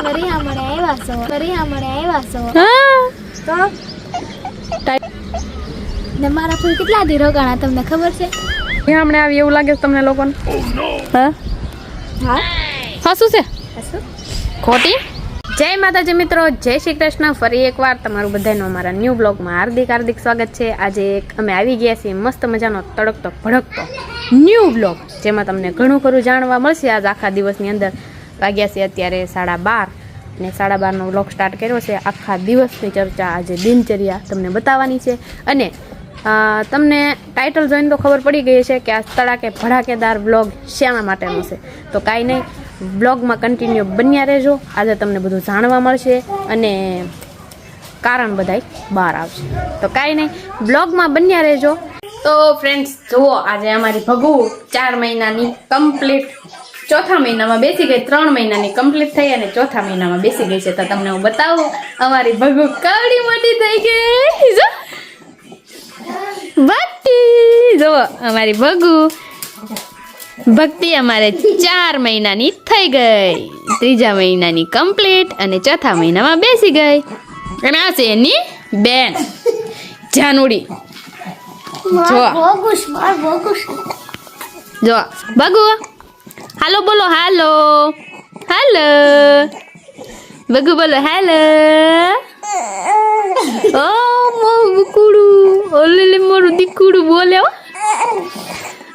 તમે રિહામણે આવ્યા છો તો રિહામણે આવ્યા છો. હા. તો? ને મારા ફૂલ કેટલા દી રોકાણા તમને ખબર છે? ત્યાં હમણાં આવી એવું લાગે છે તમને લોકોને. હા. હા? હા શું છે ખોટી? જય માતાજી મિત્રો જય શ્રી કૃષ્ણ. ફરી એકવાર તમારું બધાનું અમારા ન્યૂ બ્લોગમાં હાર્દિક હાર્દિક સ્વાગત છે. આજે અમે આવી ગયા છીએ મસ્ત મજાનો તડકતો ભડકતો ન્યૂ બ્લોગ જેમાં તમને ઘણું ખરું જાણવા મળશે. આજ આખા દિવસની અંદર વાગ્યા છે અત્યારે સાડા બાર અને સાડા બારનો બ્લોગ સ્ટાર્ટ કર્યો છે. આખા દિવસની ચર્ચા આજે દિનચર્યા તમને બતાવવાની છે. અને તમને ટાઇટલ જોઈને તો ખબર પડી ગઈ છે કે આ તડાકે ભડાકેદાર બ્લોગ શાના માટેનો છે. તો કાંઈ નહીં બ્લોગમાં કન્ટિન્યુ બન્યા રહેજો. આજે તમને બધું જાણવા મળશે અને કારણ બધાય બહાર આવશે. તો કાંઈ નહીં બ્લોગમાં બન્યા રહેજો. તો ફ્રેન્ડ્સ જુઓ, આજે અમારી ભગુ ચાર મહિનાની કમ્પ્લીટ ચોથા મહિનામાં બેસી ગઈ ત્રણ મહિનાની કમ્પ્લીટ થઈ અને ચોથા મહિનામાં બેસી ગઈ છે. તો તમને હું બતાવું અમારી ભગુ કાવડી મોટી થઈ ગઈ. જો. ભક્તિ જો અમારી ભગુ. ભક્તિ અમારે ચાર મહિનાની થઈ ગઈ. ત્રીજા મહિનાની કમ્પ્લીટ અને ચોથા મહિનામાં બેસી ગઈ. અને આ છે એની બેન જાનુડી. જો. જો. ભગુ હાલો બોલો હાલો હાલો ભગુ બોલો હાલો ઓ મોરું બુકુડું ઓલે લે મોરું દીકુડું બોલે હો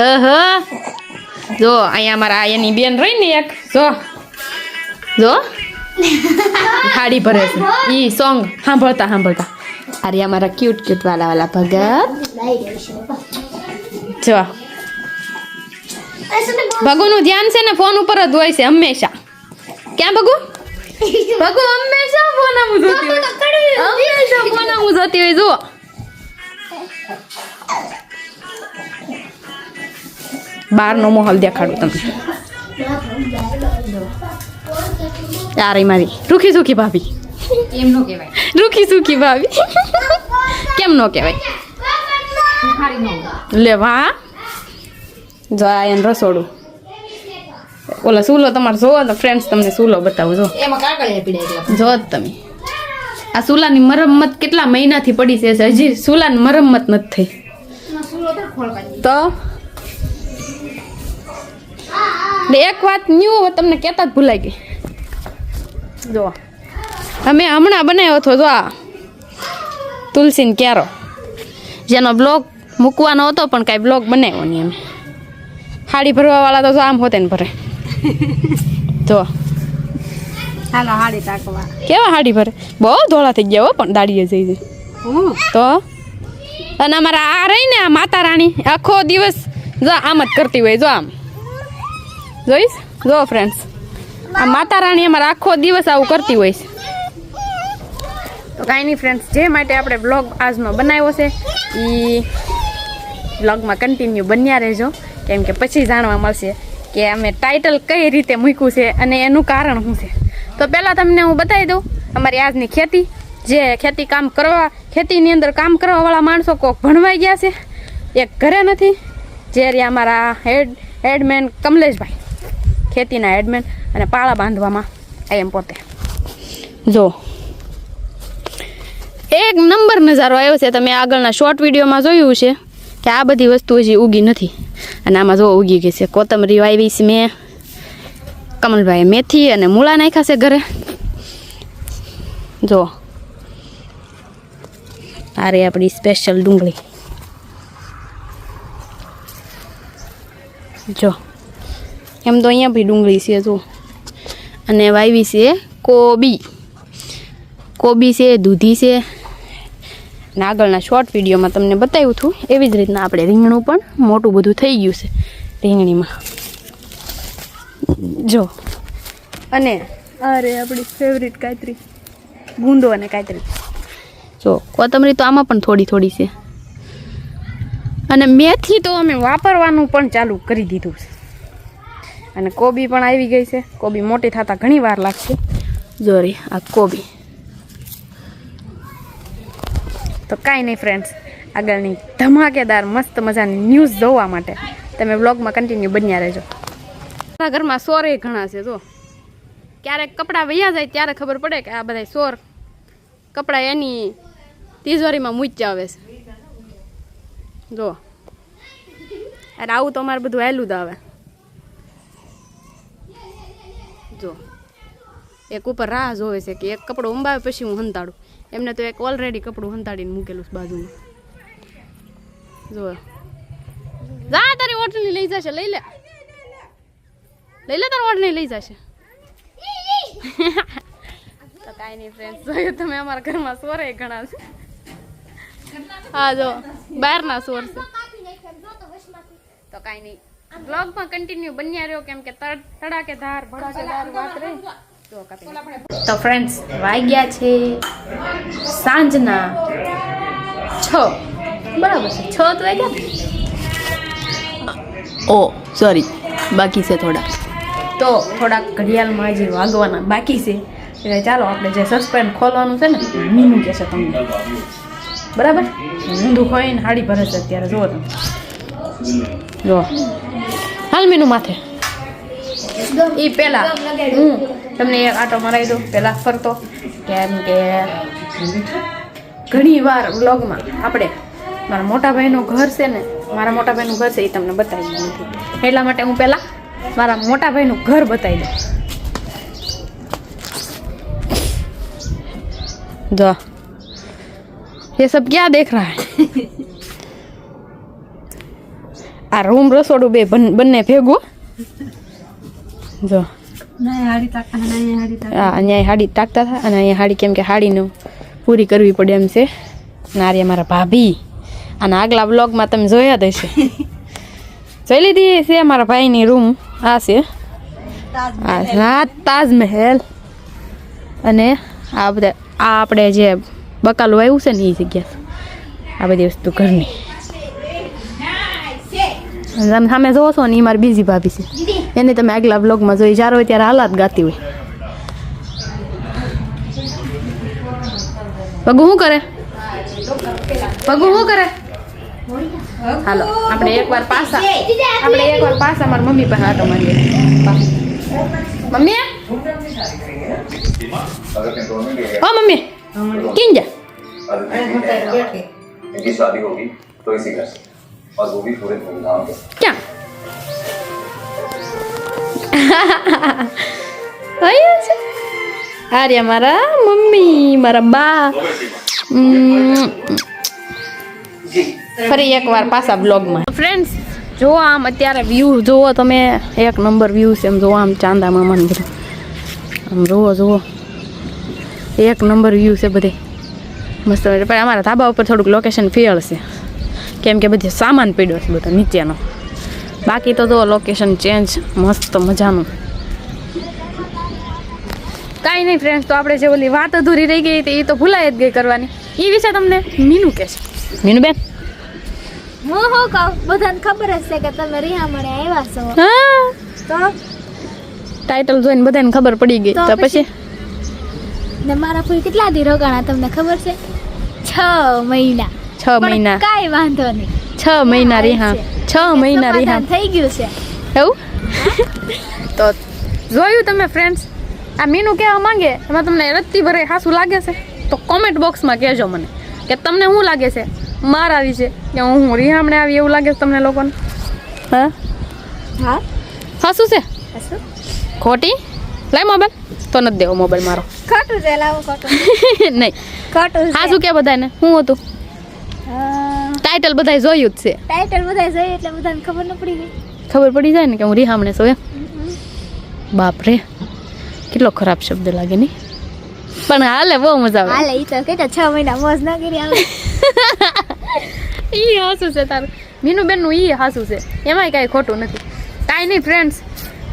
અહ જો અહીંયા મારા એની બેન રહી ને એક જો જો હાડી ભરે છે ઈ સોંગ સાંભળતા સાંભળતા અરે અમારા ક્યુટ ક્યુટ વાલા વાલા ભગત જો ભગુનું ધ્યાન છે ને ફોન ઉપર જ હોય છે હંમેશા. ક્યાં ભગુ? ભગુ હંમેશા ફોન જોતી હોય. હંમેશા ફોન આવું જોતી હોય જુઓ. બહારનો માહોલ દેખાડું તમને તારી મારી. રૂખી સુખી ભાભી. એમ નો કહેવાય. રૂખી સુખી ભાભી. કેમ નો કહેવાય? ખારી નો. લે વાહ. જો આ એને રસોડું. ઓલા સૂલો તમારે જોવો તો ફ્રેન્ડ્સ તમને સૂલો બતાવું જો. જો તમે. આ સૂલાની મરમ્મત કેટલા મહિનાથી પડી છે હજી? સૂલાની મરમ્મત નથી થઈ. તો એક વાત ન્યૂ તમને કહેતા જ ભૂલાઈ ગઈ. જો. અમે હમણાં બનાવ્યો હતો જો આ. તુલસીને ક્યારો જેનો બ્લોગ મૂકવાનો હતો પણ કાંઈ બ્લોગ બનાવ્યો નહીં અમે. હાડી ભરવાવાળા તો આમ હોતે ને ભરે. જો. હાલો હાડી તાકવા કેવા હાડી ભરે? બહુ ધોળા થઈ ગયા હો પણ દાડીએ જઈ જઈ. હું? તો? અને અમારા આ રહી ને આ માતા રાણી આખો દિવસ જો આમ જ કરતી હોય જો આમ. જોઈશ? જો ફ્રેન્ડ્સ આ માતા રાણી અમારા આખો દિવસ આવું કરતી હોય છે. તો કાંઈ નહીં ફ્રેન્ડ્સ જે માટે આપણે બ્લોગ આજનો બનાવ્યો છે એ બ્લોગમાં કન્ટિન્યુ બન્યા રહેજો. કેમ કે પછી જાણવા મળશે કે અમે ટાઇટલ કઈ રીતે મૂક્યું છે અને એનું કારણ શું છે. તો પહેલાં તમને હું બતાવી દઉં, અમારી આજની ખેતી, જે ખેતી કામ કરવા, ખેતીની અંદર કામ કરવાવાળા માણસો કોક ભણવાઈ ગયા છે. એક ઘરે નથી, જે અમારા હેડ હેડમેન કમલેશભાઈ. ખેતીના હેડમેન અને પાળા બાંધવામાં એમ પોતે. જો, એક નંબર નજારો આવ્યો છે, તમે આગળના શોર્ટ વિડીયોમાં જોયું છે. કે આ બધી વસ્તુ હજી ઉગી નથી. અને આમાં જો ઉગી ગઈ છે. કોથમરી વાવી છે મેં. કમલભાઈએ મેથી અને મૂળા નાખ્યા છે ઘરે. જો. આ આપણી સ્પેશિયલ ડુંગળી. જો. એમ તો અહીંયા બી ડુંગળી છે, જો. અને વાવી છે કોબી. કોબી છે, દૂધી છે. અને આગળના શોર્ટ વિડીયોમાં તમને બતાવ્યું હતું એવી જ રીતના આપણે રીંગણું પણ મોટું બધું થઈ ગયું છે રીંગણીમાં. જો. અને અરે આપણી ફેવરિટ કાતરી ગુંદો અને કાતરી જો કોથમરી તો આમાં પણ થોડી થોડી છે. અને મેથી તો અમે વાપરવાનું પણ ચાલુ કરી દીધું છે. અને કોબી પણ આવી ગઈ છે. કોબી મોટી થતાં ઘણી વાર લાગશે. જોરી આ કોબી. તો કાંઈ નહીં ફ્રેન્ડ્સ આગળની ધમાકેદાર મસ્ત મજાની ન્યૂઝ જોવા માટે તમે બ્લોગમાં કન્ટિન્યુ બન્યા રહેજો. મારા ઘરમાં સોરે ઘણા છે, જો. ક્યારેક કપડાં વૈયા જાય ત્યારે ખબર પડે કે આ બધા સોર કપડાં એની તિજોરીમાં મૂચ્યા આવે છે. જો. અરે આવું તો અમારે બધું હેલું જ આવે. જો. એક ઉપર રાહ જોવે છે કે એક કપડો ઉંબાવે પછી હું હંતાડું. એમને તો એક ઓલરેડી કપડું હંતાડીને મૂકેલું છે બાજુમાં જો જા તારી ઓટલી લઈ જશે લઈ લે. લઈ લે તારી ઓટલી લઈ જશે. તો કાંઈ નહીં ફ્રેન્ડ જોયું તમે અમારા ઘરમાં સોરે ઘણા છે. હા જો બહારના સોર છે. તો કાંઈ નહીં. બ્લોગમાં કન્ટિન્યુ બન્યા રહ્યો કેમ કે તડ- તડાકેધાર ભડાકેધાર વાત રહી. તો ફ્રેન્ડ્સ વાગ્યા છે. સાંજના છ. બરાબર છે. છ તો વાગ્યા? ઓ સોરી બાકી છે થોડા. તો થોડાક ઘડિયાળમાં હજી વાગવાના બાકી છે. એટલે ચાલો આપણે જે સસ્પેન્ડ ખોલવાનું છે ને મીનું કહેશે તમને. બરાબર? ઊંધું હોય ને હાડી ભરે છે અત્યારે. જુઓ તમે. જો હાલ મીનું માથે. એ પહેલાં હું તમને એક આટો મરાવી દઉં. પહેલાં ફરતો. કેમ કે ઘણી વાર વ્લોગમાં આપણે મારા મોટા ભાઈનું ઘર છે ને મારા મોટા ભાઈનું ઘર છે એ તમને બતાવી નથી એટલા માટે હું પહેલા મારા મોટા ભાઈનું ઘર બતાવી દઉં જો ये सब क्या देख रहा है આ રૂમ રસોડું બે બન- બંને ભેગું જો નહીં હાડી તાક નહીં હાડી તાક આ અહીંયા હાડી ટાકતા હતા અને અહીંયા હાડી કેમ કે હાડીનું પૂરી કરવી પડે એમ છે. નારી અમારા મારા ભાભી. અને આગલા બ્લોગમાં તમે જોયા જ હશે. જોઈ લીધી છે મારા ભાઈની રૂમ આ છે. આ હા તાજમહેલ. અને આ બધા આ આપણે જે બકાલું આવ્યું છે ને એ જગ્યા. આ બધી વસ્તુ ઘરની. તમે સામે જોવો છો ને એ મારી બીજી ભાભી છે. એની તમે આગલા બ્લોગમાં જોઈ જ્યારે હોય ત્યારે હાલાત ગાતી હોય. પગું શું કરે પગું શું કરે હાલો આપણે એકવાર પાછા આપણે એકવાર પાછા મારા મમ્મી પાસે આટો મારીએ મમ્મી ઓ મમ્મી કિન જા इनकी शादी होगी तो इसी घर से और वो भी पूरे धूमधाम के साथ છે આર્યા મારા મમ્મી મારા બા ફરી એકવાર પાછા બ્લોગમાં ફ્રેન્ડ્સ જો આમ અત્યારે વ્યૂ જુઓ તમે, એક નંબર વ્યૂ છે એમ જુઓ આમ ચાંદા મામાને બધું આમ જુઓ જુઓ એક નંબર વ્યૂ છે બધે. મસ્ત પણ અમારા ધાબા ઉપર થોડુંક લોકેશન ફેલ છે. કેમ કે બધી સામાન પડ્યો છે બધો નીચેનો. બાકી તો જો લોકેશન ચેન્જ મસ્ત મજાનું. કાંઈ નહીં ફ્રેન્ડ્સ તો આપણે જે ઓલી વાત અધૂરી રહી ગઈ હતી એ તો ભૂલાય જ ગઈ કરવાની. એ વિશે તમને મીનુ કહે છે મીનુ બેન? હું હું કહું? બધાને ખબર હશે કે તમે રિહામણે આવ્યા છો. હા. તો? ટાઇટલ જોઈને બધાને ખબર પડી ગઈ. તો તો પછી? ને મારા ફૂલ કેટલા દી રોકાણા તમને ખબર છે? છ મહિના. છ મહિના. કાંઈ વાંધો નહીં. છ મહિના રિહા. છ મહિના રિહા. થઈ ગયું છે. એવું? તો જોયું તમે ફ્રેન્ડ્સ આ મીનું કહેવા માંગે એમાં તમને રત્તી ભરે હાસું લાગે છે? તો કોમેન્ટ બોક્સમાં કહેજો મને કે તમને શું લાગે છે? મારા વિશે કે હું હું રિહામણે આવી એવું લાગે છે તમને લોકોને? હા? હા. હાસું છે? ખોટી? લાય મોબાઈલ તો નથી દેવો મોબાઈલ મારો. ખોટું છે લાવો ખોટું. નહીં. ખોટું છે. હાસું કે બધાને? શું હતું. ટાઇટલ બધાય જોયું જ છે. ટાઇટલ બધા જોયું એટલે બધાને ખબર ન પડી ગઈ ખબર પડી જાય ને કે હું રિહામણે છું એમ? બાપ રે કેટલો ખરાબ શબ્દ લાગે નહીં? પણ હાલે બહુ મજા આવે. હાલે ઈ તો કેટલા છ મહિના મોજ ના કરી આવે. ઈ હાસું છે તારું. મીનુબેનનું ઈ હાસું છે. એમાંય કાંઈ ખોટું નથી. કાંઈ નહીં ફ્રેન્ડ્સ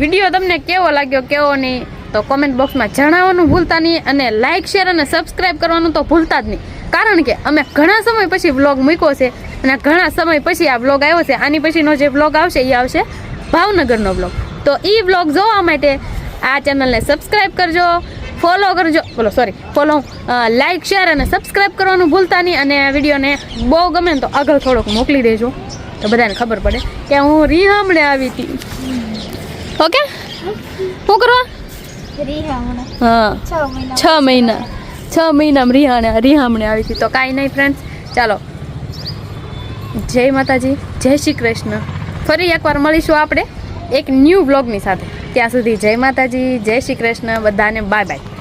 વીડિયો તમને કેવો લાગ્યો કેવો નહીં તો કોમેન્ટ બોક્સમાં જણાવવાનું ભૂલતા નહીં અને લાઇક શેર અને સબસ્ક્રાઇબ કરવાનું તો ભૂલતા જ નહીં. કારણ કે અમે ઘણા સમય પછી વ્લોગ મૂક્યો છે અને ઘણા સમય પછી આ વ્લોગ આવ્યો છે. આની પછીનો જે વ્લોગ આવશે એ આવશે ભાવનગરનો વ્લોગ તો એ વ્લોગ જોવા માટે આ ચેનલને સબસ્ક્રાઈબ કરજો ફોલો કરજો બોલો સોરી ફોલો લાઇક શેર અને સબસ્ક્રાઈબ કરવાનું ભૂલતા નહીં અને વિડીયોને બહુ ગમે ને તો આગળ થોડોક મોકલી દેજો. તો બધાને ખબર પડે કે હું રીહામણે આવી હતી. ઓકે? શું કરવા? હા. છ મહિના. છ મહિનામાં રિહાણે રિહામણે આવી હતી. તો કાંઈ નહીં ફ્રેન્ડ્સ ચાલો. જય માતાજી. જય શ્રી કૃષ્ણ. ફરી એકવાર મળીશું આપણે એક ન્યૂ બ્લોગની સાથે. ત્યાં સુધી જય માતાજી જય શ્રી કૃષ્ણ બધાને બાય બાય